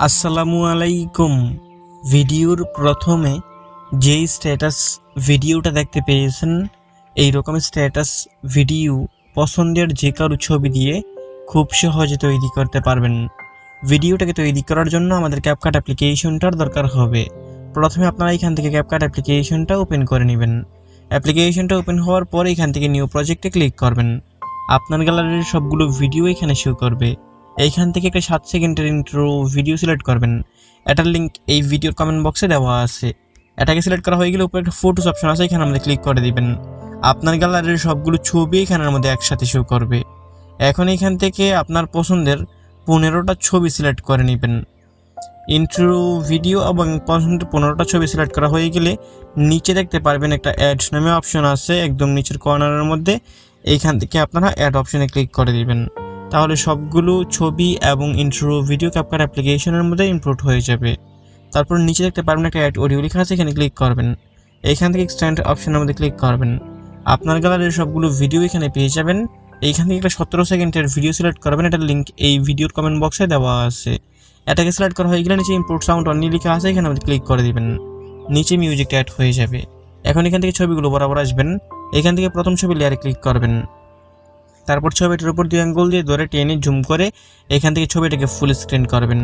আসসালামু আলাইকুম। ভিডিওর প্রথমে যেই স্ট্যাটাস ভিডিওটা দেখতে পেয়েছেন এই রকম স্ট্যাটাস ভিডিও পছন্দের যে কারও ছবি দিয়ে খুব সহজে তৈরি করতে পারবেন। ভিডিওটাকে তৈরি করার জন্য আমাদের ক্যাপকাট অ্যাপ্লিকেশনটার দরকার হবে। প্রথমে আপনারা এখান থেকে ক্যাপকাট অ্যাপ্লিকেশনটা ওপেন করে নেবেন। অ্যাপ্লিকেশনটা ওপেন হওয়ার পর এখান থেকে নিউ প্রজেক্টে ক্লিক করবেন। আপনার গ্যালারির সবগুলো ভিডিও এখানে শো করবে। এইখান থেকে একটা সাত সেকেন্ডের ইন্ট্রো ভিডিও সিলেক্ট করবেন। এটার লিঙ্ক এই ভিডিওর কমেন্ট বক্সে দেওয়া আছে। এটাকে সিলেক্ট করা হয়ে গেলে উপরে একটা ফটোস অপশন আছে, এখানে আমাদের ক্লিক করে দিবেন। আপনার গ্যালারির সবগুলো ছবি এখানের মধ্যে একসাথে শো করবে। এখন এখান থেকে আপনার পছন্দের পনেরোটা ছবি সিলেক্ট করে নেবেন। ইন্ট্রো ভিডিও এবং পছন্দের পনেরোটা ছবি সিলেক্ট করা হয়ে গেলে নিচে দেখতে পারবেন একটা অ্যাড নামে অপশন আছে, একদম নিচের কর্নারের মধ্যে। এইখান থেকে আপনারা অ্যাড অপশনে ক্লিক করে দিবেন। তাহলে সবগুলো ছবি এবং ইন্ট্রো ভিডিও ক্যাপকার অ্যাপ্লিকেশনের মধ্যে ইনক্লুড হয়ে যাবে। তারপর নিচে দেখতে পারবেন একটা অ্যাড অডিও লেখা আছে, এখানে ক্লিক করবেন। এইখান থেকে এক্সটেন্ড অপশনের মধ্যে ক্লিক করবেন। আপনার গ্যালারির সবগুলো ভিডিও এখানে পেয়ে যাবেন। এইখান থেকে একটা সতেরো সেকেন্ডের ভিডিও সিলেক্ট করবেন। এটার লিঙ্ক এই ভিডিওর কমেন্ট বক্সে দেওয়া আছে। এটাকে সিলেক্ট করা হয়ে গেলে নিচে ইম্পোর্ট সাউন্ড অনলি লেখা আছে, এখানে আমাদের ক্লিক করে দিবেন। নিচে মিউজিকটা অ্যাড হয়ে যাবে। এখন এখান থেকে ছবিগুলো বরাবর আসবেন। এখান থেকে প্রথম ছবি লেয়ারে ক্লিক করবেন। তারপর ছবিটার উপর দুই আঙ্গুল দিয়ে ধরে টেনে জুম করে এখান থেকে ছবিটাকে ফুল স্ক্রিন করবেন।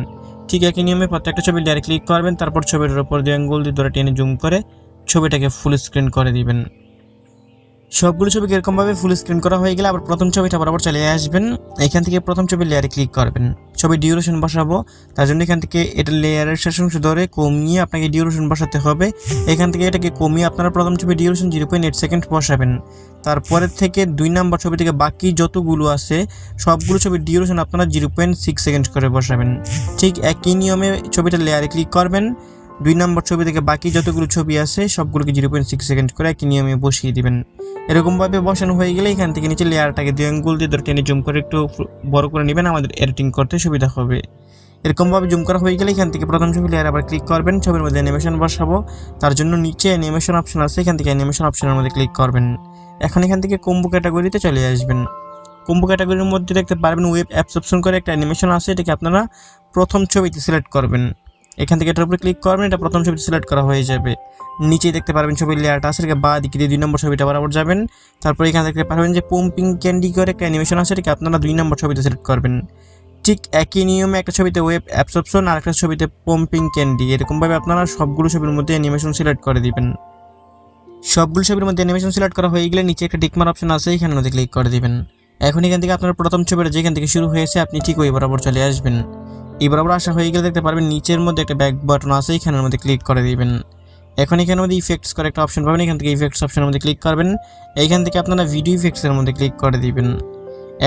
ঠিক একই নিয়মে প্রত্যেকটা ছবি ডাইরেক্ট ক্লিক করবেন, তারপর ছবিটার উপর দুই আঙ্গুল দিয়ে ধরে টেনে জুম করে ছবিটাকে ফুল স্ক্রিন করে দিবেন। সবগুলো ছবি এরকমভাবে ফুল স্ক্রিন করা হয়ে গেলে আবার প্রথম ছবিটা বরাবর চলে আসবেন। এখান থেকে প্রথম ছবি লেয়ারে ক্লিক করবেন। ছবি ডিউরেশন বসাবো। তার জন্য এখান থেকে এটা লেয়ারের শেষ অংশ ধরে কমিয়ে আপনাকে ডিউরেশন বসাতে হবে। এখান থেকে এটাকে কমিয়ে আপনারা প্রথম ছবি duration zero point eight second বসাবেন। তারপরের থেকে দুই নাম্বার ছবি থেকে বাকি যতগুলো আছে, সবগুলো ছবি ডিউরেশন আপনারা জিরো পয়েন্ট সিক্স সেকেন্ড করে বসাবেন। ঠিক একই নিয়মে ছবিটা লেয়ারে ক্লিক করবেন। দুই নম্বর ছবি থেকে বাকি যতগুলো ছবি আছে, সবগুলোকে জিরো পয়েন্ট সিক্স সেকেন্ড করে একই নিয়মে বসিয়ে দিবেন। এরকমভাবে বসানো হয়ে গেলে এখান থেকে নিচে লেয়ারটাকে দুই আঙ্গুল দিয়ে ধরে টেনে জুম করে একটু বড় করে নেবেন, আমাদের এডিটিং করতে সুবিধা হবে। এরকমভাবে জুম করা হয়ে গেলে এখান থেকে প্রথম ছবি লেয়ার আবার ক্লিক করবেন, ছবির মধ্যে অ্যানিমেশন বসাবো। তার জন্য নিচে অ্যানিমেশন অপশন আছে, এখান থেকে অ্যানিমেশন অপশনের মধ্যে ক্লিক করবেন। এখন এখান থেকে কম্বো ক্যাটাগরিতে চলে আসবেন। কম্বো ক্যাটাগরির মধ্যে দেখতে পারবেন ওয়েব অ্যাপস অপশন করে একটা অ্যানিমেশন আছে, এটাকে আপনারা প্রথম ছবিতে সিলেক্ট করবেন। এখান থেকে এটার উপরে ক্লিক করবেন, এটা প্রথম ছবিতে সিলেক্ট করা হয়ে যাবে। নিচে দেখতে পারবেন ছবির লেয়ারটা আছে এটাকে বা দিকে দিয়ে দুই নম্বর ছবিটা বরাবর যাবেন। তারপর এখানে দেখতে পারবেন যে পম্পিং ক্যান্ডি করে একটা অ্যানিমেশন আছে, এটাকে আপনারা দুই নম্বর ছবিতে সিলেক্ট করবেন। ঠিক একই নিয়মে একটা ছবিতে ওয়েব অ্যাপস অপশন আর একটা ছবিতে পম্পিং ক্যান্ডি এরকমভাবে আপনারা সবগুলো ছবির মধ্যে অ্যানিমেশন সিলেক্ট করে দিবেন। সবগুলো ছবির মধ্যে অ্যানিমেশন সিলেক্ট করা হয়ে গেলে নিচে একটা টিকমার অপশন আছে এখানের মধ্যে ক্লিক করে দিবেন। এখন এখান থেকে আপনার প্রথম ছবিটা যেখান থেকে শুরু হয়েছে, আপনি ঠিক ওই বরাবর চলে আসবেন। এই বরাবর আসা হয়ে গেলে দেখতে পারবেন নিচের মধ্যে একটা ব্যাক বাটন আছে, এখানের মধ্যে ক্লিক করে দিবেন। এখন এখানের মধ্যে ইফেক্টস করে একটা অপশন পাবেন, এখান থেকে ইফেক্টস অপশনের মধ্যে ক্লিক করবেন। এইখান থেকে আপনারা ভিডিও ইফেক্টসের মধ্যে ক্লিক করে দিবেন।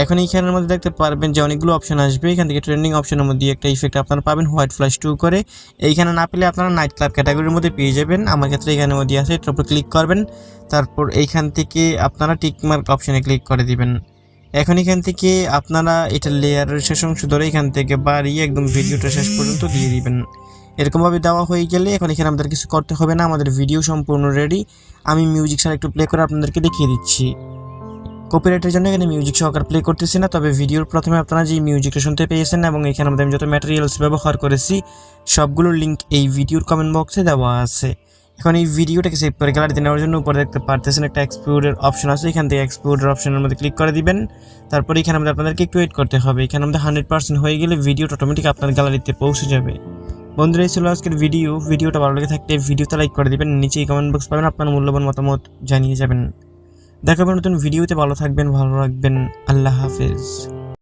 এখন এইখানের মধ্যে দেখতে পারবেন যে অনেকগুলো অপশন আসবে। এখান থেকে ট্রেন্ডিং অপশনের মধ্যে একটা ইফেক্ট আপনারা পাবেন হোয়াইট ফ্ল্যাশ টু করে। এইখানে না পেলে আপনারা নাইট ক্লাব ক্যাটাগরির মধ্যে পেয়ে যাবেন। আমার ক্ষেত্রে এখানের মধ্যে আছে, এটার উপর ক্লিক করবেন। তারপর এইখান থেকে আপনারা টিকমার্ক অপশনে ক্লিক করে দিবেন। এখন এখান থেকে আপনারা এটা লেয়ারের শেষ অংশ ধরে এখান থেকে বাড়িয়ে একদম ভিডিওটা শেষ পর্যন্ত দিয়ে দিবেন। এরকমভাবে দেওয়া হয়ে গেলে এখন এখানে আমাদের কিছু করতে হবে না, আমাদের ভিডিও সম্পূর্ণ রেডি আমি মিউজিক ছাড়া একটু প্লে করে আপনাদেরকে দেখিয়ে দিচ্ছি। কপিরাইটের জন্য এখানে মিউজিক সহকার প্লে করতেছি না, তবে ভিডিওর প্রথমে আপনারা যে মিউজিকটা শুনতে পেয়েছেন এবং এখানে আমাদের আমি যত ম্যাটেরিয়ালস ব্যবহার করেছি, সবগুলোর লিঙ্ক এই ভিডিওর কমেন্ট বক্সে দেওয়া আছে। এখন এই ভিডিওটাকে সেভ করে গ্যালারিতে নেওয়ার জন্য উপরে দেখতে পারতেছেন একটা এক্সপোর্টের অপশন আছে। এখান থেকে এক্সপোর্টের অপশনের মধ্যে ক্লিক করে দিবেন। তারপর এখানে আমাদের আপনাদেরকে একটু ওয়েট করতে হবে। এখানে আমাদের হান্ড্রেড পার্সেন্ট হয়ে গেলে ভিডিওটা অটোমেটিক আপনার গ্যালারিতে পৌঁছে যাবে। বন্ধুরা, এই ছিল আজকের ভিডিও ভিডিওটা ভালো লেগে থাকলে ভিডিওতে লাইক করে দিবেন। নিচেই কমেন্ট বক্স পাবেন, আপনার মূল্যবান মতামত জানিয়ে যাবেন। দেখাবেন নতুন ভিডিওতে ভালো থাকবেন, ভালো রাখবেন। আল্লাহ হাফেজ।